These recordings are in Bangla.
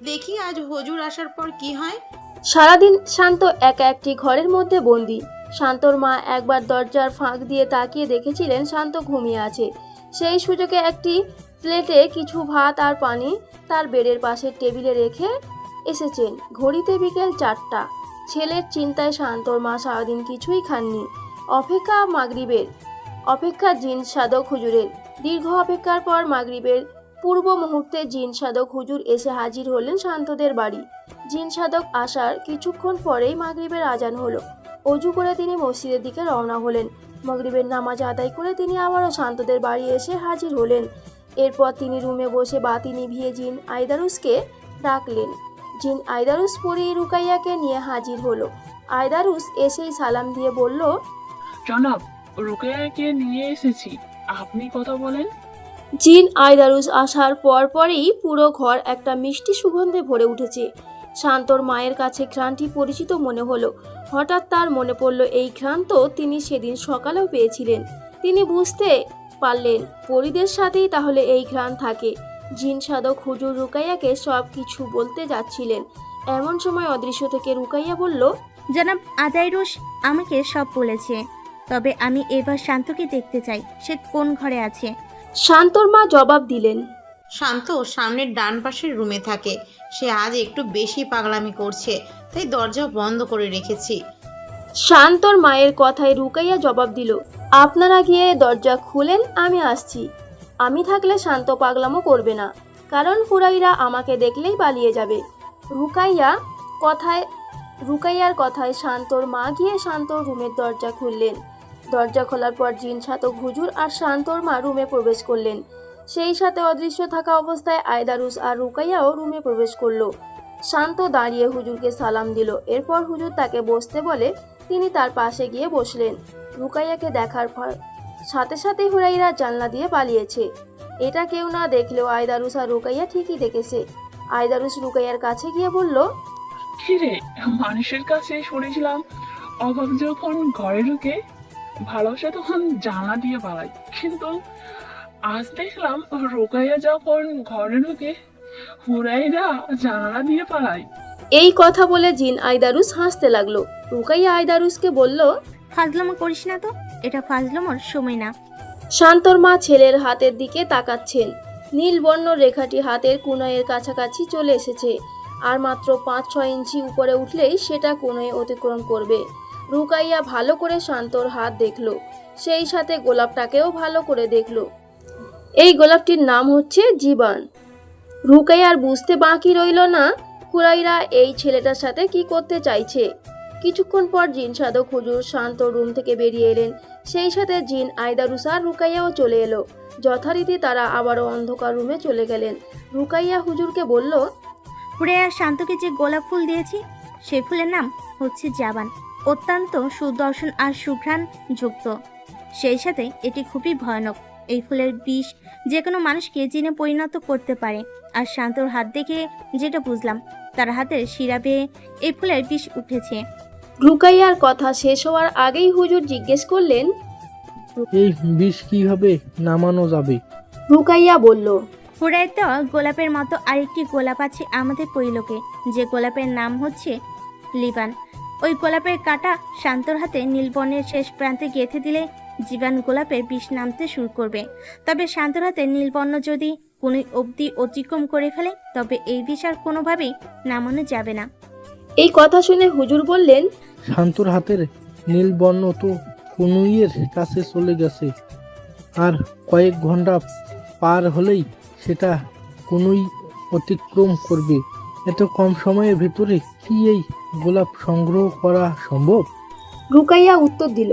দেখি আজ হুজুর আসার পর কি হয়। সারাদিন শান্ত একা একটি ঘরের মধ্যে বন্দি। শান্তর মা একবার দরজার ফাঁক দিয়ে তাকিয়ে দেখেছিলেন শান্ত ঘুমিয়ে আছে। সেই সুযোগে একটি প্লেটে কিছু ভাত আর পানি তার বেডের পাশের টেবিলে রেখে এসেছেন। ঘড়িতে বিকেল চারটা। ছেলের চিন্তায় শান্তর মা সারাদিন কিছুই খাননি। অপেক্ষা মাগরিবের। অপেক্ষা জিন সাধক হুজুরের। দীর্ঘ অপেক্ষার পর মাগরিবের পূর্ব মুহূর্তে জিন সাধক হুজুর এসে হাজির হলেন শান্তদের বাড়ি। জিন সাধক আসার কিছুক্ষণ পরেই মাগরিবের আজান হলো। অজু করে তিনি মসজিদের দিকে রওনা হলেন। মাগরিবের নামাজ আদায় করে তিনি আবারও শান্তদের বাড়ি এসে হাজির হলেন। এরপর তিনি রুমে বসে বাতি নিভিয়ে জিন আইদারুসকে ডাকলেন। জিন আইদারুস পরিয়ে রুকাইয়াকে নিয়ে হাজির হলো। আইদারুস এসেই সালাম দিয়ে বলল, জনাব, রুকাইয়াকে নিয়ে এসেছি। আপনি কথা বলেন। জিন আইদারুস আসার পর পরেই পুরো ঘর একটা মিষ্টি সুগন্ধে ভরে উঠেছে। শান্তর মায়ের কাছে ঘ্রাণটি পরিচিত মনে হলো। হঠাৎ তার মনে পড়ল, এই ঘ্রাণ তো তিনি সেদিন সকালেও পেয়েছিলেন। তিনি বুঝতে পারলেন, পরিদের সাথেই তাহলে এই ঘ্রাণ থাকে। জিন সাধক হুজুর রুকাইয়াকে সব কিছু বলতে যাচ্ছিলেন। এমন সময় অদৃশ্য থেকে রুকাইয়া বলল, জনাব আদাইরুস আমাকে সব বলেছে, তবে আমি এবার শান্তকে দেখতে চাই। সে কোন ঘরে আছে? শান্তর মা জবাব দিলেন শান্ত সামনের ডান পাশের রুমে থাকে। সে আজ একটু বেশি পাগলামি করছে তাই দরজা বন্ধ করে রেখেছি। শান্তর মায়ের কথায় রুকাইয়া জবাব দিল আপনারা গিয়ে দরজা খুলেন আমি আসছি। আমি থাকলে শান্ত পাগলামো করবে না কারণ হুরাইরা আমাকে দেখলেই পালিয়ে যাবে। রুকাইয়া কথায় রুকাইয়ার কথায় শান্তর মা গিয়ে শান্তর রুমের দরজা খুললেন। দরজা খোলার পর জিন, ছাতক, হুজুর আর শান্তর মা রুমে প্রবেশ করলেন। সেই সাথে অদৃশ্য থাকা অবস্থায় আয়দারুস আর রুকাইয়াও রুমে প্রবেশ করল। শান্ত দাঁড়িয়ে হুজুরকে সালাম দিল। এরপর হুজুর তাকে বসতে বলে তিনি তার পাশে গিয়ে বসলেন। রুকাইয়াকে দেখার পর সাথে সাথেই হুরাইরা জানলা দিয়ে পালিয়েছে। এটা কেউ না দেখলেও আয়দারুস আর রুকাইয়া ঠিকই দেখেছে। আয়দারুস রুকাইয়ার কাছে গিয়ে বলল, কিরে, মানুষের কাছে শুনেছিলাম অভাব যখন ঘরে ঢুকে ভালোবাসা তখন জানলা দিয়ে পালায় কিন্তু আজ দেখলাম রোকাইয়া যখন ঘরে ঢুকে হুরাইরা জানালা দিয়ে পালায়। এই কথা বলে জিন আয়দারুস হাসতে লাগল। রুকাইয়া আয়দারুসকে বলল ফাজলামো করিস না তো এটা ফাজলামোর সময় না। শান্তর মা ছেলের হাতের দিকে তাকাচ্ছেন। নীলবর্ণ রেখাটি হাতের কুনয়ের কাছাকাছি চলে এসেছে। আর মাত্র পাঁচ ছয় ইঞ্চি উপরে উঠলেই সেটা কোনোয় অতিক্রম করবে। রুকাইয়া ভালো করে শান্তর হাত দেখল। সেই সাথে গোলাপটাকেও ভালো করে দেখল। এই গোলাপটির নাম হচ্ছে জীবন। রুকাইয়ার বুঝতে বাকি রইল না হুরাইরা এই ছেলেটার সাথে কি করতে চাইছে। কিছুক্ষণ পর জিন সাধক হুজুর শান্ত রুম থেকে বেরিয়ে এলেন। সেই সাথে জিন আয়দারুসার রুকাইয়াও চলে এলো। যথারীতি তারা আবারও অন্ধকার রুমে চলে গেলেন। রুকাইয়া হুজুরকে বলল হুরেয়া শান্তকে যে গোলাপ ফুল দিয়েছি সে ফুলের নাম হচ্ছে জাবান। অত্যন্ত সুদর্শন আর সুঘ্রাণ যুক্ত। সেই সাথে এটি খুবই ভয়ানক। এই ফুলের বিষ যে কোনো মানুষকে জিনে পরিণত করতে পারে। আর শান্তর হাত দেখে যেটা বুঝলাম তার হাতের শিরা বেয়ে এই ফুলের বিষ উঠেছে। রুকাইয়ার কথা শেষ হওয়ার আগেই হুজুর জিজ্ঞেস করলেন এই বিষ কীভাবে নামানো যাবে? রুকাইয়া বলল হুড়ায় তো গোলাপের মতো আরেকটি গোলাপ আছে আমাদের পৈলকে যে গোলাপের নাম হচ্ছে লিবান। ওই গোলাপের কাটা শান্তর হাতে নীলবনের শেষ প্রান্তে গেঁথে দিলে জীবান গোলাপের বিষ নামতে শুরু করবে। তবে শান্তর হাতে নীলবর্ণ যদি কোনো অবধি অতিক্রম করে ফেলে তবে এই বিষ আর কোনোভাবেই নামানো যাবে না। এই কথা শুনে হুজুর বললেন শান্তর হাতের নীলবর্ণ তো কনুইয়ের কাছে চলে গেছে আর কয়েক ঘণ্টা পার হলেই সেটা কনুই অতিক্রম করবে। এত কম সময়ের ভিতরে কি এই গোলাপ সংগ্রহ করা সম্ভব? রুকাইয়া উত্তর দিল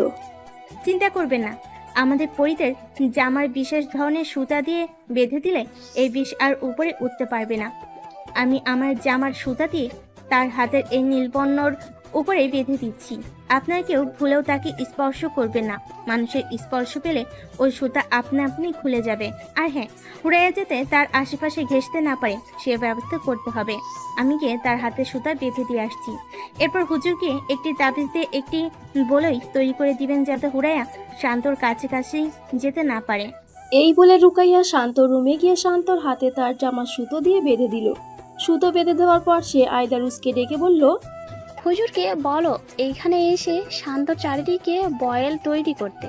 চিন্তা করবে না। আমাদের পরিতের জামার বিশেষ ধরনের সুতা দিয়ে বেঁধে দিলে এই বিষ আর উপরে উঠতে পারবে না। আমি আমার জামার সুতা দিয়ে তার হাতের এই নীলবর্ণর উপরে বেঁধে দিচ্ছি। আপনার কেউ ভুলেও তাকে স্পর্শ করবে না। মানুষের স্পর্শ পেলে ওই সুতা আপনা আপনি খুলে যাবে। আর হ্যাঁ উড়াইয়া যেতে তার আশেপাশে ঘেঁষতে না পারে, সে ব্যবস্থা করতে হবে। আমি গিয়ে তার হাতে সুতা বেঁধে দিয়ে আসছি। এরপর হুজুরকে একটি তাবিজ দিয়ে একটি বলই তৈরি করে দিবেন যাতে হুড়াইয়া শান্তর কাছে কাছেই যেতে না পারে। এই বলে রুকাইয়া শান্ত রুমে গিয়ে শান্তর হাতে তার জামা সুতো দিয়ে বেঁধে দিল। সুতো বেঁধে দেওয়ার পর সে আয়দারুসকে ডেকে বলল হুজুরকে বলো, এইখানে এসে শান্ত চারিদিকে বয়েল তৈরি করতে।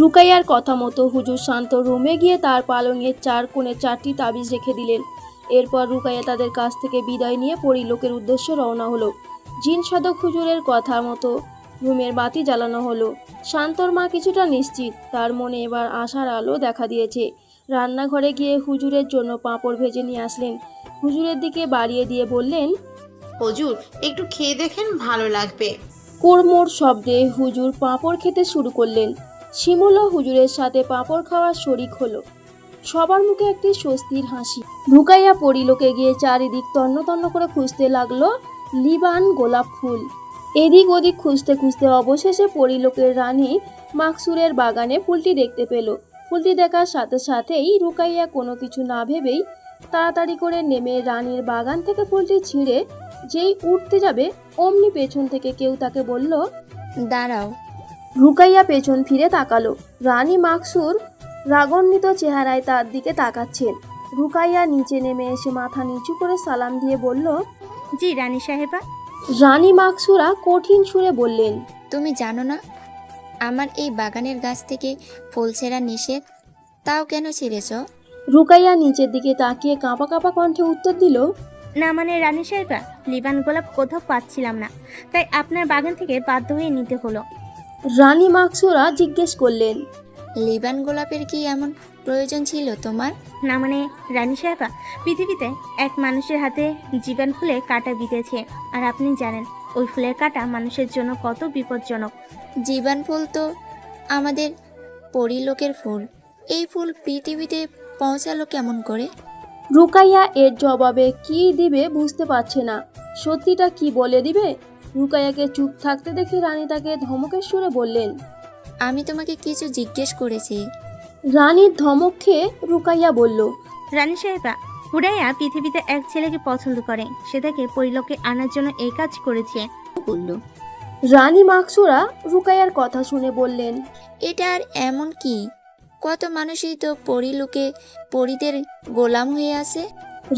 রুকাইয়ার কথা মতো হুজুর শান্ত রুমে গিয়ে তার পালঙের চার কোণে চারটি তাবিজ রেখে দিলেন। এরপর রুকাইয়া তাদের কাছ থেকে বিদায় নিয়ে পরিলোকের উদ্দেশ্যে রওনা হলো। জিন সাধক হুজুরের কথা মতো রুমের বাতি জ্বালানো হলো। শান্তর মা কিছুটা নিশ্চিত, তার মনে এবার আশার আলো দেখা দিয়েছে। রান্নাঘরে গিয়ে হুজুরের জন্য পাঁপড় ভেজে নিয়ে আসলেন। হুজুরের দিকে বাড়িয়ে দিয়ে বললেন হুজুর, একটু খেয়ে দেখেন, ভালো লাগবে। কোড়মোড় শব্দে হুজুর পাঁপড় খেতে শুরু করলেন। শিমুলও হুজুরের সাথে পাঁপড় খাওয়ার শরিক হলো। সবার মুখে একটি স্বস্তির হাসি। ঢুকাইয়া পরিলোকে গিয়ে চারিদিক তন্ন তন্ন করে খুঁজতে লাগল লিবান গোলাপ ফুল। এদিক ওদিক খুঁজতে খুঁজতে অবশেষে পরিলোকের রানী মাকসুরের বাগানে ফুলটি দেখতে পেল। ফুলটি দেখার সাথে সাথেই রুকাইয়া কোনো কিছু না ভেবেই তাড়াতাড়ি করে নেমে রানীর বাগান থেকে ফুলটি ছিঁড়ে যেই উঠতে যাবে অমনি পেছন থেকে কেউ তাকে বলল দাঁড়াও। রুকাইয়া পেছন ফিরে তাকালো। রানী মাকসুর রাগান্বিত চেহারায় তার দিকে তাকাচ্ছেন। রুকাইয়া নিচে নেমে এসে মাথা নিচু করে সালাম দিয়ে বলল জি রানী সাহেবা। রানী মাকসুরা কঠিন সুরে বললেন তুমি জানো না আমার এই বাগানের গাছ থেকে ফুল ছেঁড়া নিষেধ তাও কেন ছেড়েছ? রুকাইয়া নিচের দিকে তাকিয়ে কাঁপা কাঁপা কণ্ঠে উত্তর দিল না মানে রানী সাহেবা লিবান গোলাপ কোথাও পাচ্ছিলাম না। তাই আপনার বাগান থেকে বাধ্য হয়ে নিতে হলো। রানী মাকসুরা জিজ্ঞেস করলেন লিবান গোলাপের কি এমন প্রয়োজন ছিল তোমার? না মানে রানী সাহেবা পৃথিবীতে এক মানুষের হাতে জীবন ফুলে কাটা বিঁধেছে আর আপনি জানেন ওই ফুলের কাটা মানুষের জন্য কত বিপজ্জনক। জীবান ফুল তো আমাদের পরিলোকের ফুল। এই ফুল পৃথিবীতে পৌঁছালো কেমন করে? রুকাইয়া এর জবাবে কি দিবে বুঝতে পারছে না। সত্যিটা কি বলে দিবে? রুকাইয়াকে চুপ থাকতে দেখে রানী তাকে ধমকের সুরে বললেন আমি তোমাকে কিছু জিজ্ঞেস করেছি। রানীর ধমক খেয়ে রুকাইয়া বলল রানী সাহেবা হুরাইয়া পৃথিবীতে এক ছেলেকে পছন্দ করে। সে তাকে পরিলোকে আনার জন্য এই কাজ করেছে। বলল রানী মাকসুরা রুকাইয়ার কথা শুনে বললেন এটা আর এমন কি? কত মানুষই তো পরিলোকে পরিদের গোলাম হয়ে আছে?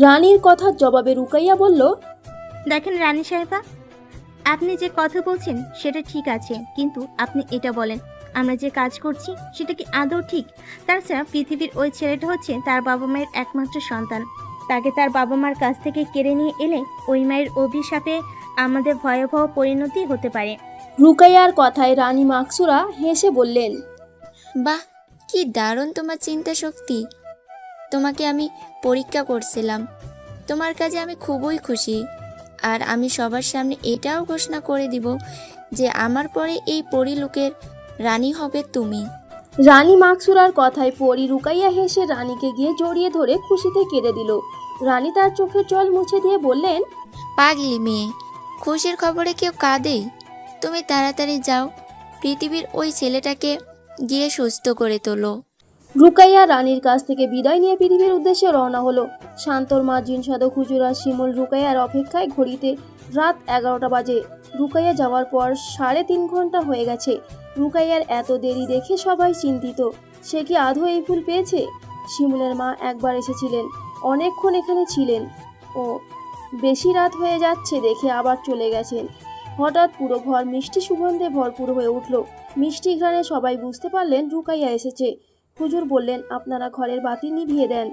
রানীর কথার জবাবে রুকাইয়া বলল দেখেন রানী সাহেবা আপনি যে কথা বলছেন সেটা ঠিক আছে কিন্তু আপনি এটা বলেন আমরা যে কাজ করছি সেটা কি আদৌ ঠিক? তাছাড়া পৃথিবীর ওই ছেলেটা হচ্ছে তার বাবা মায়ের একমাত্র সন্তান। তাকে তার বাবা মার কাছ থেকে কেড়ে নিয়ে এলে ওই মায়ের অভিশাপে আমাদের ভয়াবহ পরিণতি হতে পারে। রুকাইয়ার কথায় রানী মাকসুরা হেসে বললেন বাহ কি দারুণ তোমার চিন্তা শক্তি। তোমাকে আমি পরীক্ষা করছিলাম। তোমার কাজে আমি খুবই খুশি। আর আমি সবার সামনে এটাও ঘোষণা করে দিব যে আমার পরে এই পরিলোকের রানী হবে তুমি। রানী মাকসুরার কথায় পরি রুকাইয়া হেসে রানীকে গিয়ে জড়িয়ে ধরে খুশিতে কেঁদে দিল। রানী তার চোখের জল মুছে দিয়ে বললেন পাগলি মেয়ে খুশির খবরে কেউ কাঁদে? তুমি তাড়াতাড়ি যাও পৃথিবীর ওই ছেলেটাকে গিয়ে সুস্থ করে তোলো। রুকাইয়া রানীর কাছ থেকে বিদায় নিয়ে পৃথিবীর উদ্দেশ্যে রওনা হলো। শান্তর মা জিন সাধক হুজুরা শিমুল রুকাইয়ার অপেক্ষায় ঘড়িতে রাত এগারোটা বাজে। রুকাইয়া যাওয়ার পর সাড়ে তিন ঘণ্টা হয়ে গেছে। রুকাইয়ার এত দেরি দেখে সবাই চিন্তিত। সে কি আধো এই ফুল পেয়েছে? শিমুলের মা একবার এসেছিলেন। অনেকক্ষণ এখানে ছিলেন। ও, বেশি রাত হয়ে যাচ্ছে দেখে আবার চলে গেছেন। হঠাৎ পুরো ঘর মিষ্টি সুগন্ধে ভরপুর হয়ে উঠল। মিষ্টি ঘ্রাণে সবাই বুঝতে পারলেন রুকাইয়া এসেছে। হুজুর বললেন আপনারা ঘরের বাতি নিভিয়ে দেন।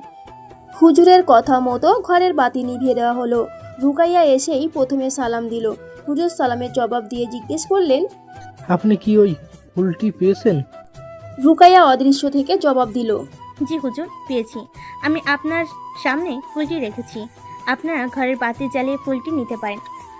হুজুরের কথা মতো ঘরের বাতি নিভিয়ে দেওয়া হলো। রুকাইয়া এসেই প্রথমে সালাম দিল। হুজুর সালামের জবাব দিয়ে জিজ্ঞেস করলেন আপনি কি ওই ফুলটি পেয়েছেন? রুকাইয়া অদৃশ্য থেকে জবাব দিল জি হুজুর পেয়েছি। আমি আপনার সামনে ফুলটি রেখেছি। আপনারা ঘরের বাতি জ্বালিয়ে ফুলটি নিতে পারেন।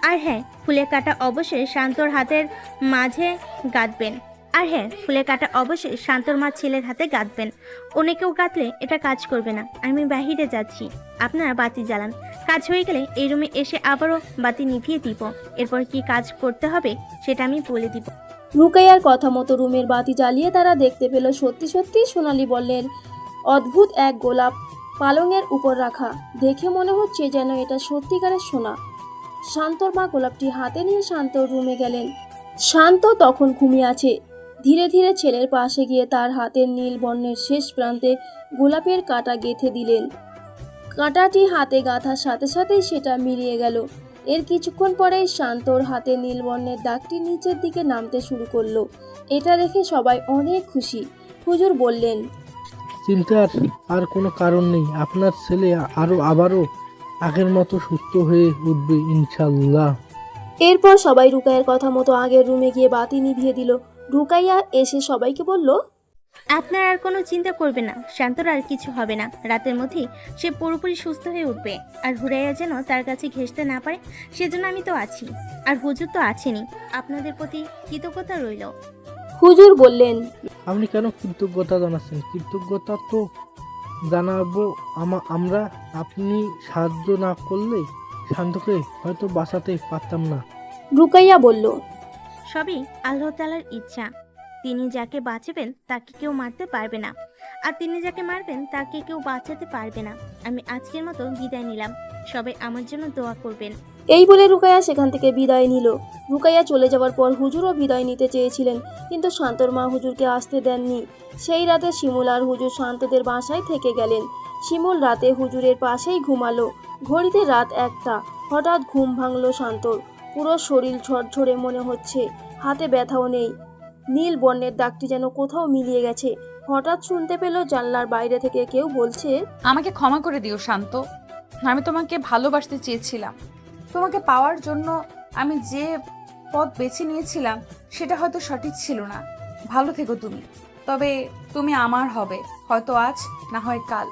আর হ্যাঁ ফুলের কাটা অবশ্যই শান্তর হাতের মাঝে গাঁথবেন। আর হ্যাঁ ফুলের কাটা অবশ্যই শান্তর মা ছেলের হাতে গাঁথবেন। অন্য কেউ গাঁথলে এটা কাজ করবে না। আমি বাহিরে যাচ্ছি। আপনারা বাতি জ্বালান। কাজ হয়ে গেলে এই রুমে এসে আবারও বাতি নিভিয়ে দিব। এরপর কি কাজ করতে হবে সেটা আমি বলে দিব। রুকাইয়ার কথা মতো রুমের বাতি জ্বালিয়ে তারা দেখতে পেল সত্যি সত্যি সোনালি বললেন, অদ্ভুত এক গোলাপ পালঙের উপর রাখা। দেখে মনে হচ্ছে যেন এটা সত্যিকারের সোনা। শান্তর মা গোলাপটি হাতে নিয়ে শান্ত রুমে গেলেন। শান্ত তখন ঘুমিয়ে আছে। ধীরে ধীরে ছেলের পাশে গিয়ে তার হাতের নীল বর্ণের শেষ প্রান্তে গোলাপের কাটা গেঁথে দিলেন। কাঁটাটি হাতে গাঁথার সাথে সাথেই সেটা মিলিয়ে গেল। এর কিছুক্ষণ পরেই শান্তর হাতে নীল বর্ণের দাগটি নিচের দিকে নামতে শুরু করল। এটা দেখে সবাই অনেক খুশি। হুজুর বললেন চিন্তার আর কোনো কারণ নেই। আপনার ছেলে আরও আবারও আগের মতো সুস্থ হয়ে উঠবে ইনশাল্লাহ এরপর সবাই রুকাইয়ের কথা মতো আগের রুমে গিয়ে বাতি নিভিয়ে দিল। রুকাইয়া এসে সবাইকে বলল আপনার আর কোনো চিন্তা করবে না শান্তর আর কিছু হবে না। রাতের মধ্যেই সে পুরোপুরি সুস্থ হয়ে উঠবে। আর হুরাইয়া যেন তার কাছে ঘেঁষতে না পারে সেজন্য আমি তো আছি। আর হুজুর তো আছেনই। আপনাদের প্রতি কৃতজ্ঞতা রইল। হুজুর বললেন আপনি কেন কৃতজ্ঞতা জানাচ্ছেন? কৃতজ্ঞতা তো জানাব আমা- আমরা। আপনি সাহায্য না করলে শান্তকে হয়তো বাঁচাতে পারতাম না। রুকাইয়া বলল সবই আল্লাহ তালার ইচ্ছা। তিনি যাকে বাঁচাবেন, তাকে কেউ মারতে পারবে না। আর তিনি যাকে মারবেন, তাকে কেউ বাঁচাতে পারবে না। আমি আজকের মতো বিদায় নিলাম। সবাই আমার জন্য দোয়া করবেন। এই বলে রুকাইয়া সেখান থেকে বিদায় নিল। রুকাইয়া চলে যাওয়ার পর হুজুরও বিদায় নিতে চেয়েছিলেন, কিন্তু শান্তর মা হুজুরকে আসতে দেননি। সেই রাতে শিমুল আর হুজুর শান্তদের বাসায় থেকে গেলেন। শিমুল রাতে হুজুরের পাশেই ঘুমালো। ঘড়িতে রাত একটা। হঠাৎ ঘুম ভাঙল শান্তর। পুরো শরীর ঝরঝরে মনে হচ্ছে। হাতে ব্যথাও নেই। নীল বর্ণের দাগটি যেন কোথাও মিলিয়ে গেছে। হঠাৎ শুনতে পেল জানলার বাইরে থেকে কেউ বলছে আমাকে ক্ষমা করে দিও শান্ত। আমি তোমাকে ভালোবাসতে চেয়েছিলাম। তোমাকে পাওয়ার জন্য আমি যে পথ বেছে নিয়েছিলাম সেটা হয়তো সঠিক ছিল না। ভালো থেকো তুমি। তবে তুমি আমার হবে হয়তো আজ না হয় কাল।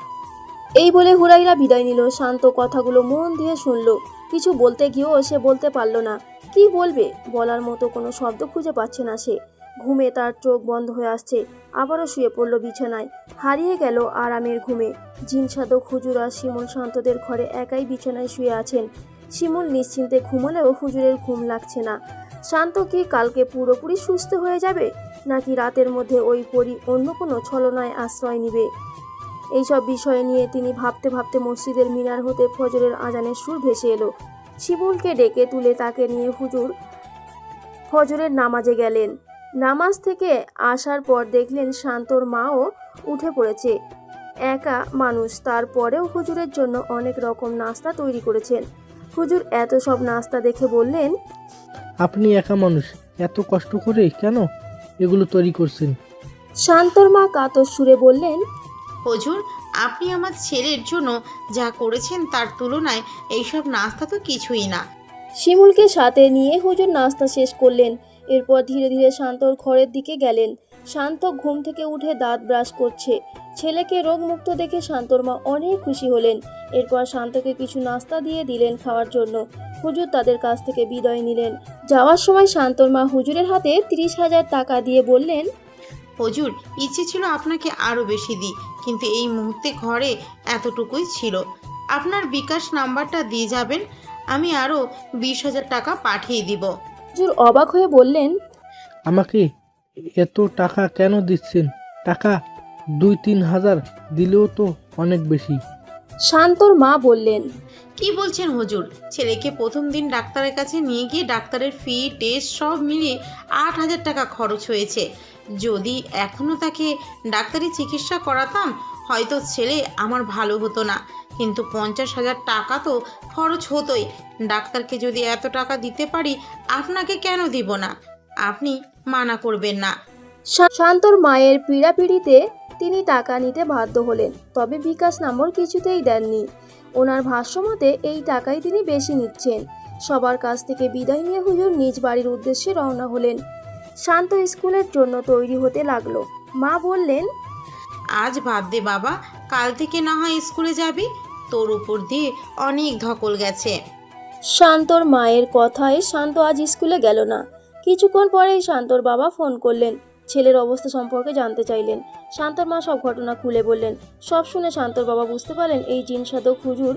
এই বলে হুরাইরা বিদায় নিল। শান্ত কথাগুলো মন দিয়ে শুনলো। কিছু বলতে গিয়েও সে বলতে পারল না। কি বলবে? বলার মতো কোনো শব্দ খুঁজে পাচ্ছে না সে। ঘুমে তার চোখ বন্ধ হয়ে আসছে। আবারও শুয়ে পড়ল বিছানায়। হারিয়ে গেল আরামের ঘুমে। জিন সাধক হুজুরা শিমুল শান্তদের ঘরে একাই বিছানায় শুয়ে আছেন। শিমুল নিশ্চিন্তে ঘুমালেও হুজুরের ঘুম লাগছে না। শান্ত কি কালকে পুরোপুরি সুস্থ হয়ে যাবে? নাকি রাতের মধ্যে ওই পরি অন্য কোনো ছলনায় আশ্রয় নিবে? এইসব বিষয় নিয়ে তিনি ভাবতে ভাবতে মসজিদের মিনার হতে ফজরের আজানের সুর ভেসে এলো। শিবুলকে ডেকে তুলে তাকে নিয়ে হুজুর ফজরের নামাজে গেলেন। নামাজ থেকে আসার পর দেখলেন শান্তর মাও উঠে পড়েছে। একা মানুষ তারপরেও হুজুরের জন্য অনেক রকম নাস্তা তৈরি করেছেন। হুজুর এত সব নাস্তা দেখে বললেন আপনি একা মানুষ এত কষ্ট করে কেন এগুলো তৈরি করছেন? শান্তর মা কাতর সুরে বললেন হুজুর আপনি আমার ছেলের জন্য যা করেছেন তার তুলনায় এইসব নাস্তা তো কিছুই না। শিমুলকে সাথে নিয়ে হুজুর নাস্তা শেষ করলেন। এরপর ধীরে ধীরে শান্তর ঘরের দিকে গেলেন। শান্ত ঘুম থেকে উঠে দাঁত ব্রাশ করছে। ছেলেকে রোগমুক্ত দেখে শান্তর মা অনেক খুশি হলেন। এরপর শান্তকে কিছু নাস্তা দিয়ে দিলেন খাওয়ার জন্য। হুজুর তাদের কাছ থেকে বিদায় নিলেন। যাওয়ার সময় শান্তর মা হুজুরের হাতে ত্রিশ হাজার টাকা দিয়ে বললেন হুজুর ইচ্ছে ছিল আপনাকে আরও বেশি দিই। কিন্তু এই মুহূর্তে ঘরে এতটুকুই ছিল। আপনার বিকাশ নাম্বারটা দিয়ে যাবেন আমি আরও বিশ হাজার টাকা পাঠিয়ে দিব। হুজুর অবাক হয়ে বললেন আমাকে এত টাকা কেন দিচ্ছেন? টাকা দুই তিন হাজার দিলেও তো অনেক বেশি। শান্তর মা বললেন কি বলছেন হুজুর? ছেলেকে প্রথম দিন ডাক্তারের কাছে নিয়ে গিয়ে ডাক্তারের ফি টেস্ট সব মিলিয়ে আট হাজার টাকা খরচ হয়েছে। যদি এখনও তাকে ডাক্তারি চিকিৎসা করাতাম, হয়তো ছেলে আমার ভালো হতো না। কিন্তু পঞ্চাশ হাজার টাকা তো খরচ হতোই। ডাক্তারকে যদি এত টাকা দিতে পারি, আপনাকে কেন দিব না? আপনি মানা করবেন না। শান্তর মায়ের পীড়াপিড়িতে তিনি টাকা নিতে বাধ্য হলেন, তবে বিকাশ নম্বর কিছুতেই দেননি। ওনার ভাষ্যমতে এই টাকাই তিনি বেশি নিচ্ছেন। সবার কাছ থেকে বিদায় নিয়ে হুজুর নিজ বাড়ির উদ্দেশ্যে রওনা হলেন। শান্ত স্কুলের জন্য তৈরি হতে লাগল। মা বললেন আজ বাদ দে বাবা কাল থেকে না হয় স্কুলে যাবি? তোর উপর দিয়ে অনেক ধকল গেছে। শান্তর মায়ের কথায় শান্ত আজ স্কুলে গেল না। কিছুক্ষণ পরেই শান্তর বাবা ফোন করলেন। ছেলের অবস্থা সম্পর্কে জানতে চাইলেন। শান্তর মা সব ঘটনা খুলে বললেন। সব শুনে শান্তর বাবা বুঝতে পারলেন এই জিন সাধক হুজুর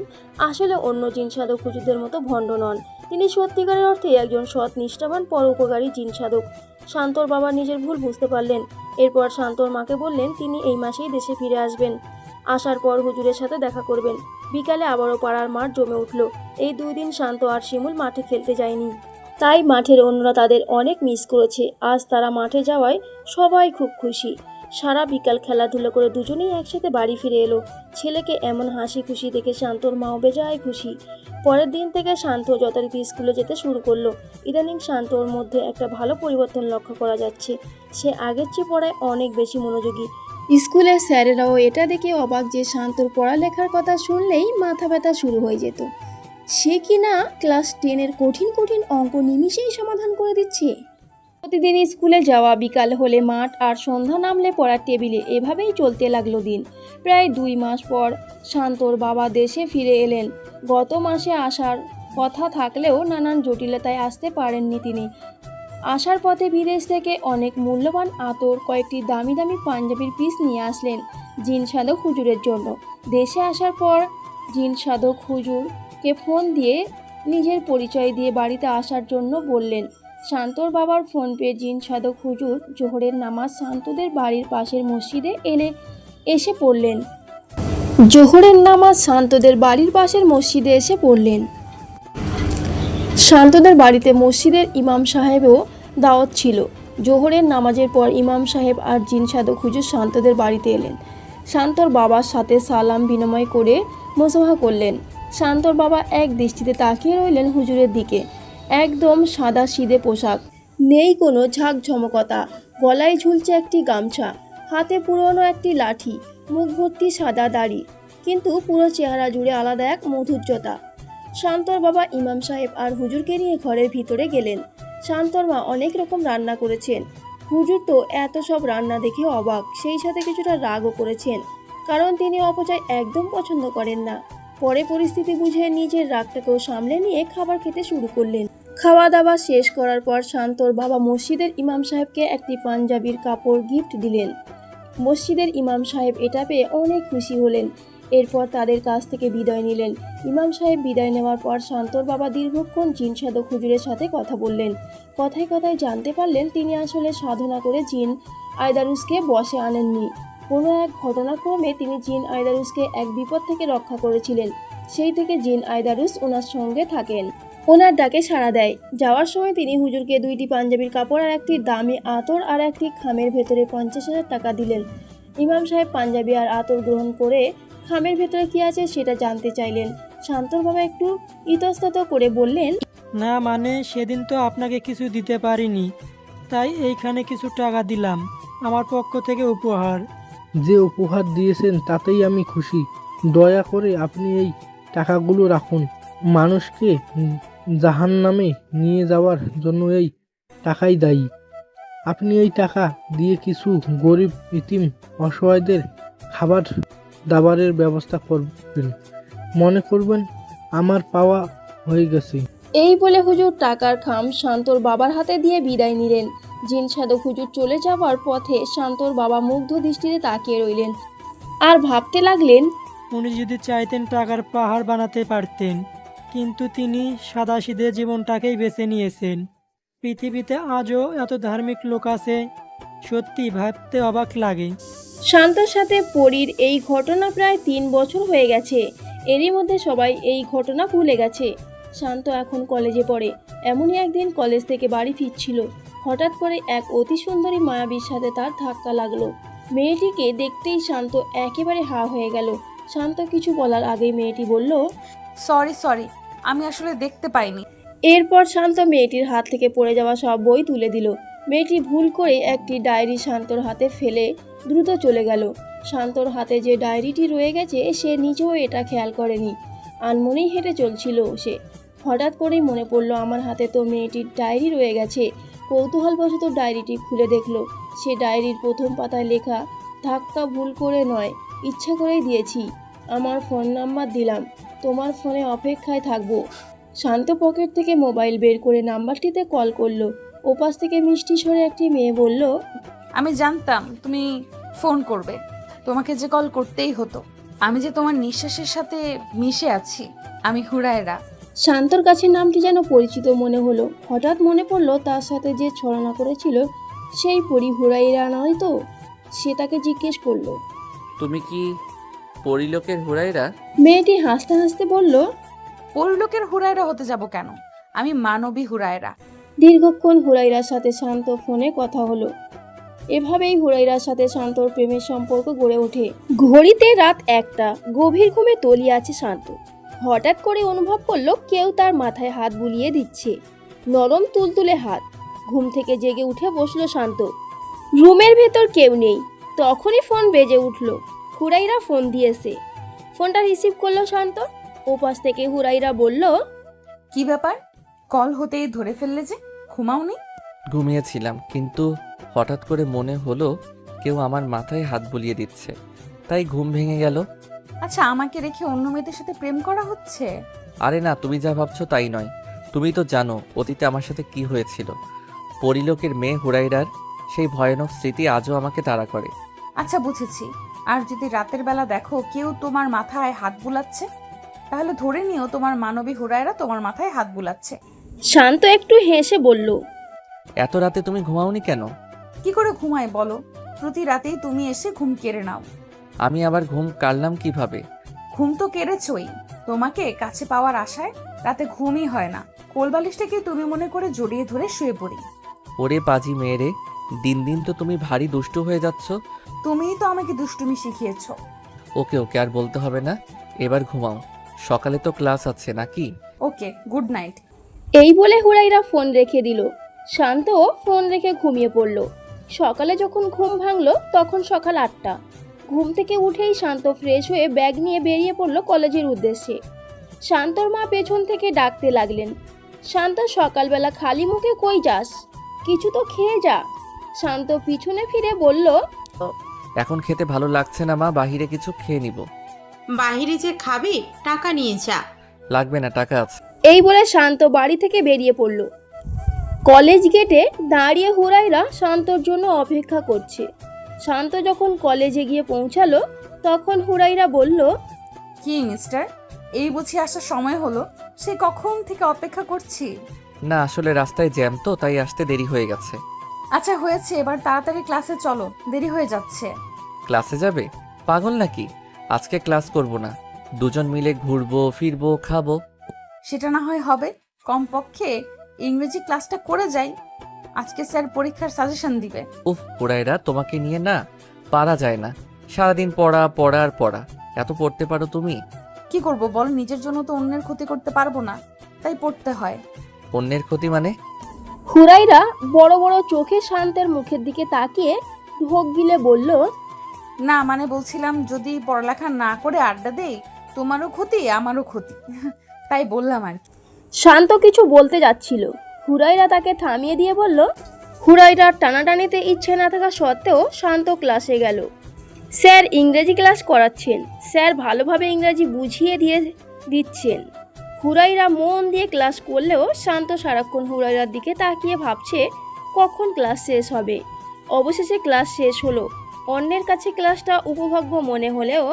আসলে অন্য জিন সাধক হুজুরদের মতো ভণ্ড নন। তিনি সত্যিকারের অর্থে একজন সৎ নিষ্ঠাবান পরোপকারী জিন সাধক। শান্তর বাবা নিজের ভুল বুঝতে পারলেন। এরপর শান্তর মাকে বললেন, তিনি এই মাসেই দেশে ফিরে আসবেন। আসার পর হুজুরের সাথে দেখা করবেন। বিকালে আবারও পাড়ার মাঠ জমে উঠল। এই দুই দিন শান্ত আর শিমুল মাঠে খেলতে যায়নি। তাই মাঠের অন্যরা তাদের অনেক মিস করেছে। আজ তারা মাঠে যাওয়ায় সবাই খুব খুশি। সারা বিকাল খেলাধুলো করে দুজনেই একসাথে বাড়ি ফিরে এলো। ছেলেকে এমন হাসি খুশি দেখে শান্তর মাও বেজায় খুশি। পরের দিন থেকে শান্ত যথারীতি স্কুলে যেতে শুরু করল। ইদানিং শান্তর মধ্যে একটা ভালো পরিবর্তন লক্ষ্য করা যাচ্ছে। সে আগের চেয়ে পড়ায় অনেক বেশি মনোযোগী। স্কুলের স্যারেরাও এটা দেখে অবাক যে শান্তর পড়ালেখার কথা শুনলেই মাথা ব্যথা শুরু হয়ে যেত। সে কি না ক্লাস টেনের কঠিন কঠিন অঙ্ক নিমিষেই সমাধান করে দিচ্ছে? প্রতিদিন স্কুলে যাওয়া, বিকাল হলে মাঠ আর সন্ধ্যা নামলে পড়ার টেবিলে এভাবেই চলতে লাগল দিন। প্রায় দুই মাস পর শান্তর বাবা দেশে ফিরে এলেন। গত মাসে আসার কথা থাকলেও নানান জটিলতায় আসতে পারেননি তিনি। আসার পথে বিদেশ থেকে অনেক মূল্যবান আতর, কয়েকটি দামি দামি পাঞ্জাবির পিস নিয়ে আসলেন জিন সাধক হুজুরের জন্য। দেশে আসার পর জিন সাধক হুজুরকে ফোন দিয়ে নিজের পরিচয় দিয়ে বাড়িতে আসার জন্য বললেন শান্তর বাবার ফোন পেয়ে জিন সাধক হুজুর জোহরের নামাজ শান্তদের বাড়ির পাশের মসজিদে এলে, এসে পড়লেন। জোহরের নামাজ শান্তদের বাড়ির পাশের মসজিদে এসে পড়লেন। শান্তদের বাড়িতে মসজিদের ইমাম সাহেবও দাওয়াত ছিল। জোহরের নামাজের পর ইমাম সাহেব আর জিন সাধক হুজুর শান্তদের বাড়িতে এলেন। শান্তর বাবার সাথে সালাম বিনিময় করে মোসাফা করলেন। শান্তর বাবা এক দৃষ্টিতে তাকিয়ে রইলেন হুজুরের দিকে। একদম সাদা সিদে পোশাক। নেই কোনো ঝাঁকঝমকতা। গলায় ঝুলছে একটি গামছা, হাতে পুরনো একটি লাঠি, মুখ ভর্তি সাদা দাড়ি, কিন্তু পুরো চেহারা জুড়ে আলাদা এক মধুর্যতা। শান্তর বাবা ইমাম সাহেব আর হুজুরকে নিয়ে ঘরের ভিতরে গেলেন। শান্তর মা অনেক রকম রান্না করেছেন। হুজুর তো এত সব রান্না দেখে অবাক, সেই সাথে কিছুটা রাগও করেছেন, কারণ তিনি অপচয় একদম পছন্দ করেন না। পরে পরিস্থিতি বুঝে নিজের রাগটাকেও সামলে নিয়ে খাবার খেতে শুরু করলেন। খাওয়া দাওয়া শেষ করার পর শান্তর বাবা মসজিদের ইমাম সাহেবকে একটি পাঞ্জাবির কাপড় গিফট দিলেন। মসজিদের ইমাম সাহেব এটা পেয়ে অনেক খুশি হলেন। এরপর তাদের কাছ থেকে বিদায় নিলেন। ইমাম সাহেব বিদায় নেওয়ার পর শান্তর বাবা দীর্ঘক্ষণ জিন সাধক হুজুরের সাথে কথা বললেন। কথায় কথায় জানতে পারলেন তিনি আসলে সাধনা করে জিন আয়দারুসকে বসে আনেননি। কোনো এক ঘটনাক্রমে তিনি জিন আয়দারুসকে এক বিপদ থেকে রক্ষা করেছিলেন। সেই থেকে জিন আয়দারুস ওনার সঙ্গে থাকেন। ওনার ডাকে সাড়া দেয়। যাওয়ার সময় তিনি হুজুরকে দুইটি পাঞ্জাবির কাপড় আর একটি দামি আতর আর একটি খামের ভেতরে পঞ্চাশ হাজার টাকা দিলেন। ইমাম সাহেব পাঞ্জাবি আর আতর গ্রহণ করে খামের ভেতরে কি আছে সেটা জানতে চাইলেন। শান্তর বাবা একটু ইতস্তত করে বললেন, না মানে সেদিন তো আপনাকে কিছু দিতে পারিনি, তাই এইখানে কিছু টাকা দিলাম। আমার পক্ষ থেকে উপহার। যে উপহার দিয়েছেন তাতেই আমি খুশি। দয়া করে আপনি এই টাকাগুলো রাখুন। মানুষকে জাহান নামে নিয়ে যাওয়ার জন্য এই টাকাই দায়ী। আপনি এই টাকা দিয়ে কিছু গরিব, ইতিম, অসহায়দের খাবার দাবারের ব্যবস্থা করবেন। মনে করবেন, আমার পাওয়া হয়ে গেছে। এই বলে হুজুর টাকার খাম শান্তর বাবার হাতে দিয়ে বিদায় নিলেন। জিন সাধক হুজুর চলে যাওয়ার পথে শান্তর বাবা মুগ্ধ দৃষ্টিতে তাকিয়ে রইলেন। আর ভাবতে লাগলেন উনি যদি চাইতেন টাকার পাহাড় বানাতে পারতেন কিন্তু তিনি সাদাসিধে জীবনটাকেই বেছে নিয়েছেন। পৃথিবীতে আজও এত ধার্মিক লোক আছে সত্যি ভাবতে অবাক লাগে। শান্তর সাথে পরীর এই ঘটনা প্রায় তিন বছর হয়ে গেছে। এরই মধ্যে সবাই এই ঘটনা ভুলে গেছে। শান্ত এখন কলেজে পড়ে। এমনই একদিন কলেজ থেকে বাড়ি ফিরছিল। হঠাৎ করে এক অতি সুন্দরী মায়াবীর সাথে তার ধাক্কা লাগল। মেয়েটিকে দেখতেই শান্ত একেবারে হা হয়ে গেল। শান্ত কিছু বলার আগেই মেয়েটি বলল সরি সরি আমি আসলে দেখতে পাইনি। এরপর শান্ত মেয়েটির হাত থেকে পড়ে যাওয়া সব বই তুলে দিল। মেয়েটি ভুল করে একটি ডায়েরি শান্তর হাতে ফেলে দ্রুত চলে গেল। শান্তর হাতে যে ডায়েরিটি রয়ে গেছে সে নিজেও এটা খেয়াল করেনি। আনমনেই হেঁটে চলছিল সে। হঠাৎ করেই মনে পড়ল আমার হাতে তো মেয়েটির ডায়েরি রয়ে গেছে। কৌতূহলবশত ডায়েরিটি খুলে দেখল। সে ডায়েরির প্রথম পাতায় লেখা, ধাক্কা ভুল করে নয়, ইচ্ছা করেই দিয়েছি। আমার ফোন নাম্বার দিলাম, তোমার ফোনে অপেক্ষায় থাকব। শান্ত পকেট থেকে মোবাইল বের করে নাম্বারটিতে কল করল। ওপাশ থেকে মিষ্টি স্বরে একটি মেয়ে বলল, আমি জানতাম তুমি ফোন করবে। তোমাকে যে কল করতেই হতো। আমি যে তোমার নিঃশ্বাসের সাথে মিশে আছি, আমি হুরায়রা শান্তর কাছে নামটি যেন পরিচিত মনে হলো। হঠাৎ মনে পড়ল তার সাথে যে ছলনা করেছিল সেই পরি হুরাইরা নয় তো? সে তাকে জিজ্ঞেস করল। তুমি কি পরিলোকের হুরাইরা মেয়েটি হাসতে হাসতে বলল পরিলোকের হুরায়রা হতে যাব কেন? আমি মানবী হুরায়রা দীর্ঘক্ষণ হুরাইরার সাথে শান্ত ফোনে কথা হলো। এভাবেই হুরাইরার সাথে শান্তর প্রেমের সম্পর্ক গড়ে ওঠে। ঘড়িতে রাত একটা গভীর ঘুমে তলিয়ে আছে শান্ত। হঠাৎ করে অনুভব করল কেউ তার মাথায় হাত বুলিয়ে দিচ্ছে। নরম তুলতুলে হাত। ঘুম থেকে জেগে উঠে বসল শান্ত। রুমের ভেতর কেউ নেই। তখনই ফোন বেজে উঠল। হুরাইরা ফোন দিয়েছে। ফোনটা রিসিভ করল শান্ত। ওপাশ থেকে হুরাইরা বলল কি ব্যাপার? কল হতেই ধরে ফেললে যে? ঘুমাওনি? ঘুমিয়েছিলাম কিন্তু হঠাৎ করে মনে হলো কেউ আমার মাথায় হাত বুলিয়ে দিচ্ছে। তাই ঘুম ভেঙে গেল। আচ্ছা আমাকে রেখে অন্য মেয়েদের সাথে প্রেম করা হচ্ছে? আরে না তুমি যা ভাবছ তাই নয়। তুমি তো জানো অতীতে আমার সাথে কি হয়েছিল। পরিলোকের মেয়ে হুরাইরার সেই ভয়ানক স্মৃতি আজও আমাকে তাড়া করে। আচ্ছা বুঝেছি। আর যদি রাতের বেলা দেখো কেউ তোমার মাথায় হাত বুলাচ্ছে তাহলে ধরে নিও তোমার মানবী হুরায়রা তোমার মাথায় হাত বুলাচ্ছে। শান্ত একটু হেসে বলল এত রাতে তুমি ঘুমাওনি কেন? কি করে ঘুমায় বলো? প্রতি রাতেই তুমি এসে ঘুম কেড়ে নাও। আমি আবার ঘুম কাড়লাম কীভাবে? ঘুম তো কেড়েছই। তোমাকে কাছে পাওয়ার আশায় রাতে ঘুমই হয় না। কোলবালিশটাকে তুমি মনে করে জড়িয়ে ধরে শুয়ে পড়ি। ওরে পাজি মেয়েরে দিন দিন তো তুমি ভারী দুষ্টু হয়ে যাচ্ছ। তুমিই তো আমাকে দুষ্টুমি শিখিয়েছো। ওকে ওকে আর বলতে হবে না। এবার ঘুমাও। সকালে তো ক্লাস আছে নাকি? Okay good night. এই বলে হুরাইরা ফোন রেখে দিল। শান্ত ফোন রেখে ঘুমিয়ে পড়ল। সকালে যখন ঘুম ভাঙল তখন সকাল আটটা। ঘুম থেকে উঠেই শান্ত ফ্রেশ হয়ে ব্যাগ নিয়ে বেরিয়ে পড়ল কলেজের উদ্দেশ্যে। শান্তর মা পেছন থেকে ডাকতে লাগলেন শান্ত সকালবেলা খালি মুখে কই যাস? কিছু তো খেয়ে যা। শান্ত পিছনে ফিরে বলল এখন খেতে ভালো লাগছে না মা বাহিরে কিছু খেয়ে নিব। বাহিরে যে খাবি টাকা নিয়ে যা। লাগবে না টাকা আছে। এই বলে শান্ত বাড়ি থেকে বেরিয়ে পড়ল। কলেজ গেটে দাঁড়িয়ে হুরাইরা শান্তর জন্য অপেক্ষা করছে। শান্ত যখন কলেজে গিয়ে পৌঁছালো তখন হুরাইরা বলল কি মিস্টার? এই বুঝি আসার সময় হলো। সে কখন থেকে অপেক্ষা করছি? না আসলে রাস্তায় জ্যাম তো তাই আসতে দেরি হয়ে গেছে। আচ্ছা হয়েছে। এবার তাড়াতাড়ি ক্লাসে চলো। দেরি হয়ে যাচ্ছে। ক্লাসে যাবে? পাগল নাকি? আজকে ক্লাস করব না। দুজন মিলে ঘুরবো ফিরবো খাব। সেটা না হয় হবে। কমপক্ষে ইংরেজি ক্লাসটা করে যাই। আজকে স্যার পরীক্ষার সাজেশন দিবে। উফ পুরাইরা তোমাকে নিয়ে না পারা যায় না। সারাদিন পড়া পড়া আর পড়া। এত পড়তে পারো তুমি? কি করব বল নিজের জন্য তো অন্যের ক্ষতি করতে পারব না। তাই পড়তে হয়। অন্যের ক্ষতি মানে? হুরাইরা বড় বড় চোখে শান্তের মুখের দিকে তাকিয়ে ঢোক গিলে বলল না মানে বলছিলাম যদি পড়ালেখা না করে আড্ডা দেই তোমারও ক্ষতি আমারও ক্ষতি। তাই বললাম আর কি। শান্ত কিছু বলতে যাচ্ছিল। হুরাইরা তাকে থামিয়ে দিয়ে বলল হুরাইরার টানাটানিতে ইচ্ছে না থাকা সত্ত্বেও শান্ত ক্লাসে গেল। স্যার ইংরেজি ক্লাস করাচ্ছেন। স্যার ভালোভাবে ইংরেজি বুঝিয়ে দিয়ে দিচ্ছেন। হুরাইরা মন দিয়ে ক্লাস করলেও শান্ত সারাক্ষণ হুরাইরার দিকে তাকিয়ে ভাবছে, কখন ক্লাস শেষ হবে? অবশেষে ক্লাস শেষ হলো। অন্যের কাছে ক্লাসটা উপভোগ্য মনে হলেও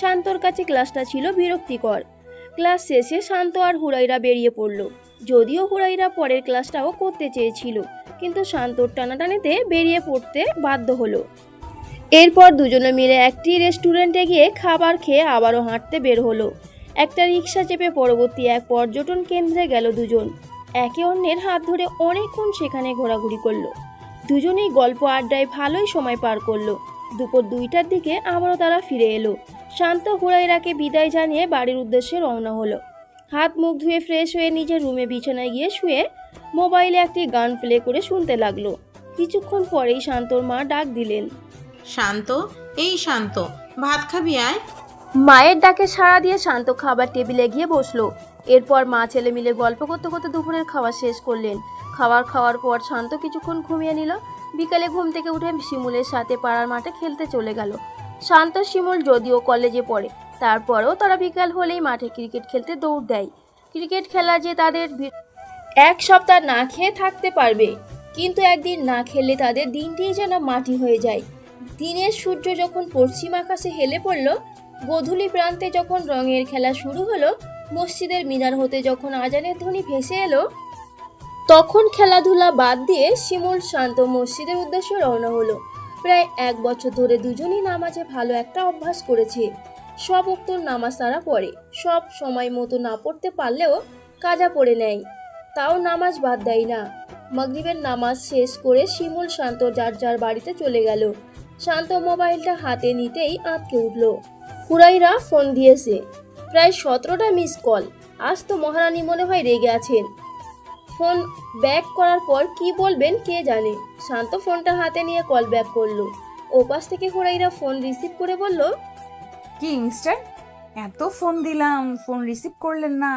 শান্তর কাছে ক্লাসটা ছিল বিরক্তিকর। ক্লাস শেষে শান্ত আর হুরাইরা বেরিয়ে পড়ল। যদিও হুরাইরা পরের ক্লাসটাও করতে চেয়েছিল, কিন্তু শান্তর টানাটানিতে বেরিয়ে পড়তে বাধ্য হলো। এরপর দুজনে মিলে একটি রেস্টুরেন্টে গিয়ে খাবার খেয়ে আবারও হাঁটতে বের হলো। একটা রিক্সা চেপে পরবর্তী এক পর্যটন কেন্দ্রে গেল দুজন। একে অন্যের হাত ধরে অনেকক্ষণ সেখানে ঘোরাঘুরি করল। দুজনেই গল্প আড্ডায় ভালোই সময় পার করল। দুপুর দুইটার দিকে আবারও তারা ফিরে এলো। শান্ত হুরাইরাকে বিদায় জানিয়ে বাড়ির উদ্দেশ্যে রওনা হলো। হাত মুখ ধুয়ে ফ্রেশ হয়ে নিজের রুমে বিছানায় গিয়ে শুয়ে মোবাইলে একটি গান প্লে করে শুনতে লাগল। কিছুক্ষণ পরেই শান্তর মা ডাক দিলেন শান্ত এই শান্ত ভাত খাবি আয়। মায়ের ডাকে সাড়া দিয়ে শান্ত খাবার টেবিলে গিয়ে বসল। এরপর মা ছেলে মিলে গল্প করতে করতে দুপুরের খাবার শেষ করলেন। খাবার খাওয়ার পর শান্ত কিছুক্ষণ ঘুমিয়ে নিল। বিকালে ঘুম থেকে উঠে শিমুলের সাথে পাড়ার মাঠে খেলতে চলে গেল। শান্ত শিমুল যদিও কলেজে পড়ে তারপরেও তারা বিকাল হলেই মাঠে ক্রিকেট খেলতে দৌড় দেয়। ক্রিকেট খেলা যে তাদের এক সপ্তাহ না খেয়ে থাকতে পারবে, কিন্তু একদিন না খেলে তাদের দিনটিই যেন মাটি হয়ে যায়। দিনের সূর্য যখন পশ্চিম আকাশে হেলে পড়ল, গোধূলি প্রান্তে যখন রঙের খেলা শুরু হলো, মসজিদের মিনার হতে যখন আজানের ধ্বনি ভেসে এলো, তখন খেলাধুলা বাদ দিয়ে শিমুল শান্ত মসজিদের উদ্দেশ্যে রওনা হলো। প্রায় এক বছর ধরে দুজনই নামাজে ভালো একটা অভ্যাস করেছে। সব উক্ত নামাজ তারা পড়ে। সব সময় মতো না পড়তে পারলেও কাজা পড়ে নেয়। তাও নামাজ বাদ দেয় না। মাগরিবের নামাজ শেষ করে শিমুল শান্ত যার যার বাড়িতে চলে গেল। শান্ত মোবাইলটা হাতে নিতেই আঁতকে উঠল। হুরাইরা ফোন দিয়েছে। প্রায় সতেরোটা মিস কল। আজ তো মহারানী মনে হয় রেগে আছেন। ফোন ব্যাক করার পর কি বলবেন কে জানে? শান্ত ফোনটা হাতে নিয়ে কল ব্যাক করল। ওপাশ থেকে হুরাইরা ফোন রিসিভ করে বলল কি মিস্টার? এত ফোন দিলাম ফোন রিসিভ করলেন না।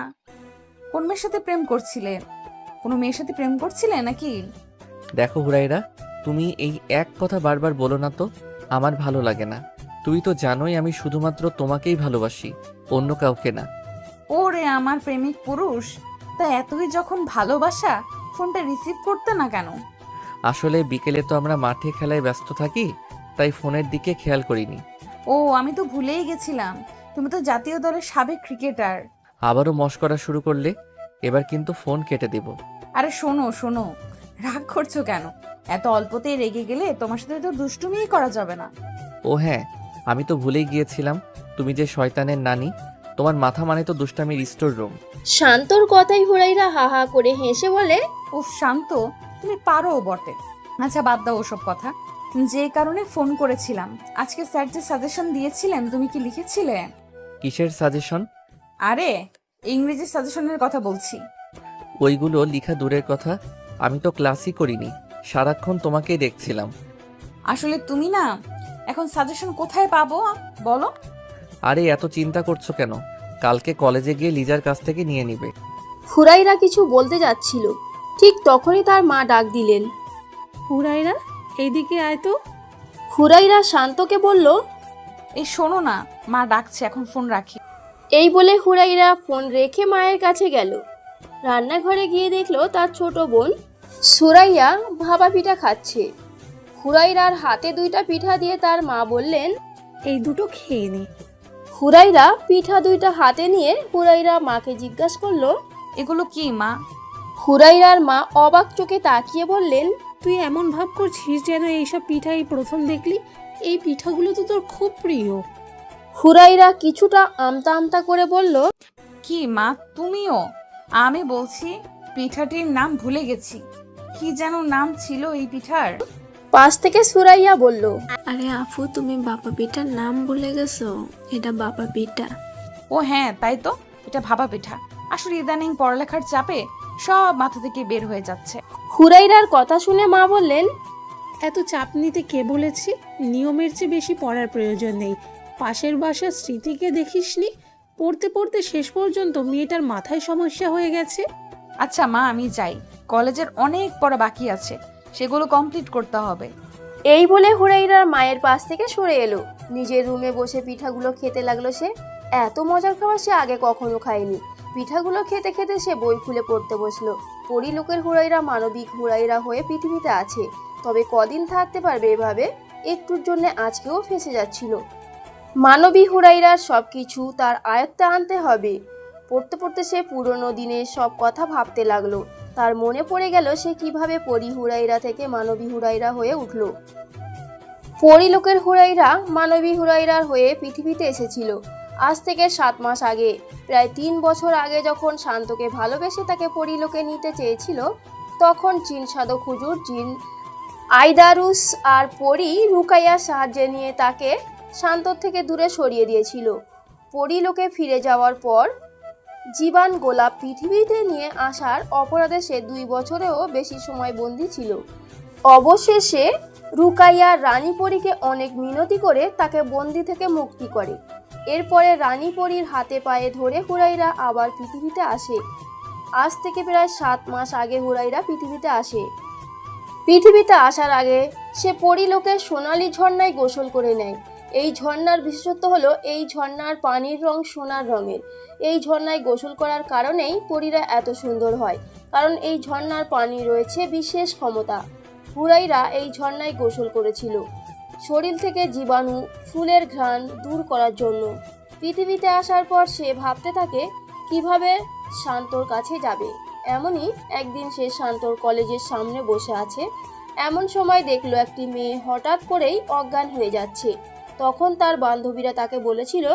কোন মেয়ের সাথে প্রেম করছিলেন কোনো মেয়ের সাথে প্রেম করছিলে নাকি? দেখো হুরাইরা তুমি এই এক কথা বারবার বলো না তো আমার ভালো লাগে না। তুই তো জানোই আমি শুধুমাত্র তোমাকেই ভালোবাসি অন্য কাউকে না। ওরে আমার প্রেমিক পুরুষ তা এতই যখন ভালোবাসা ফোনটা রিসিভ করতে না কেন? আসলে বিকেলে তো আমরা মাঠে খেলায় ব্যস্ত থাকি তাই ফোনের দিকে খেয়াল করিনি। ও আমি তো ভুলেই গেছিলাম। তুমি তো জাতীয় দলের সাবেক ক্রিকেটার আবারও মস্করা শুরু করলে? এবার কিন্তু ফোন কেটে দেব। আরে শোনো শোনো। রাগ করছ কেন? এত অল্পতেই রেগে গেলে তোমার সাথে তো দুষ্টুমিই করা যাবে না। ও হ্যাঁ আমি তো ভুলেই গিয়েছিলাম। তুমি যে শয়তানের নানি তোমার মাথা মানে তো দুষ্টামির স্টোর রুম। শান্তর কথাই হুরাইরা হা হা করে হেসে বলে ও শান্ত তুমি পারো বটে। আচ্ছা বাদ দাও ওসব কথা। যে কারণে ফোন করেছিলাম। আজকে স্যার যে সাজেশন দিয়েছিলেন তুমি কি লিখেছিলে? কিসের সাজেশন? আরে ইংরেজি সাজেশনের কথা বলছি। ওইগুলো লিখা দূরের কথা আমি তো ক্লাসই করিনি সারাক্ষণ তোমাকেই দেখছিলাম। আসলে তুমি না এখন সাজেশন কোথায় পাবো বলো? আরে এত চিন্তা করছ কেন? কালকে কলেজে গিয়ে লিজার কাছ থেকে নিয়ে নিবে। হুরাইরা কিছু বলতে যাচ্ছিল। ঠিক তখনই তার মা ডাক দিলেন। হুরাইরা? এইদিকে আয় তো। হুরাইরা শান্তকে বলল এই শোনো না মা ডাকছে এখন ফোন রাখি। এই বলে হুরাইরা ফোন রেখে মায়ের কাছে গেল। রান্নাঘরে গিয়ে দেখল তার ছোট বোন সুরাইয়া ভাবা পিঠা খাচ্ছে। হুরাইরার হাতে দুইটা পিঠা দিয়ে তার মা বললেন এই দুটো খেয়ে নে। হুরাইরা পিঠা দুইটা হাতে নিয়ে হুরাইরা মাকে জিজ্ঞাসা করল এগুলো কি মা? হুরাইরার মা অবাক চোখে তাকিয়ে বললেন তুই এমন ভাব করছিস যেন এইসব পিঠা এই প্রথম দেখলি? এই পিঠাগুলো তো তোর খুব প্রিয়। হুরাইরা কিছুটা আমতা আমতা করে বলল কি মা তুমিও? আমি বলছি পিঠাটির নাম ভুলে গেছি। কি যেন নাম ছিল এই পিঠার? পাশ থেকে সুরাইয়া বলল আরে আফু তুমি বাপা পিঠার নাম ভুলে গেছো। এটা বাপা পিঠা। ও হ্যাঁ তাই তো। এটা ভাবা পিঠা। আসলে ইদানিং পড়ালেখার চাপে সব মাথা থেকে বের হয়ে যাচ্ছে। হুরাইরার কথা শুনে মা বললেন এত চাপ নিতে কে বলেছি? নিয়মের চেয়ে বেশি পড়ার প্রয়োজন নেই। পাশের বাসার স্মৃতিকে দেখিসনি? পড়তে পড়তে শেষ পর্যন্ত মেয়েটার মাথায় সমস্যা হয়ে গেছে? আচ্ছা মা আমি যাই। কলেজের অনেক পড়া বাকি আছে। সেগুলো কমপ্লিট করতে হবে। এই বলে হুরাইরার মায়ের পাশ থেকে সরে এলো। নিজের রুমে বসে পিঠাগুলো খেতে লাগল সে। এত মজার খাবার সে আগে কখনো খায়নি। পিঠাগুলো খেতে খেতে সে বই খুলে পড়তে বসল। পরিলোকের হুরাইরা মানবিক হুরাইরা হয়ে পৃথিবীতে আছে। তবে কদিন থাকতে পারবে এভাবে? একটুর জন্য আজকেও ফেসে যাচ্ছিল। মানবী হুরাইরার সব কিছু তার আয়ত্তে আনতে হবে। পড়তে পড়তে সে পুরনো দিনের সব কথা ভাবতে লাগল। তার মনে পড়ে গেল সে কীভাবে পরি হুরাইরা থেকে মানবী হুরাইরা হয়ে উঠল। পরিলোকের হুরাইরা মানবী হুরাইরার হয়ে পৃথিবীতে এসেছিল। আজ থেকে সাত মাস আগে। প্রায় তিন বছর আগে যখন শান্তকে ভালোবেসে তাকে পরিলোকে নিতে চেয়েছিল, তখন চীন সাধক হুজুর জিন আইদারুস আর পরি রুকাইয়ার সাহায্যে নিয়ে তাকে শান্তর থেকে দূরে সরিয়ে দিয়েছিল। পরিলোকে ফিরে যাওয়ার পর জীবান গোলাপ পৃথিবীতে নিয়ে আসার অপরাধে সে দুই বছরেও বেশি সময় বন্দী ছিল। অবশেষে রুকাইয়া রানী পরীকে অনেক মিনতি করে তাকে বন্দি থেকে মুক্তি করে। এরপরে রানী পরীর হাতে পায়ে ধরে হুরাইরা আবার পৃথিবীতে আসে। আজ থেকে প্রায় সাত মাস আগে হুরাইরা পৃথিবীতে আসে। পৃথিবীতে আসার আগে সে পরিলোকের সোনালি ঝর্ণায় গোসল করে নেয়। এই ঝর্ণার বিশেষত্ব হলো এই ঝর্ণার পানির রং সোনার রঙের। এই ঝর্ণায় গোসল করার কারণেই পরীরা এত সুন্দর হয়, কারণ এই ঝর্ণার পানি রয়েছে বিশেষ ক্ষমতা। হুরাইরা এই ঝর্ণায় গোসল করেছিল। শরীর থেকে জীবাণু, ফুলের ঘ্রাণ দূর করার জন্য। পৃথিবীতে আসার পর সে ভাবতে থাকে, কীভাবে শান্তর কাছে যাবে? এমনই একদিন সে শান্তর কলেজের সামনে বসে আছে। এমন সময় দেখল একটি মেয়ে হঠাৎ করেই অজ্ঞান হয়ে যাচ্ছে। তখন তার বান্ধবীরা তাকে বলেছিল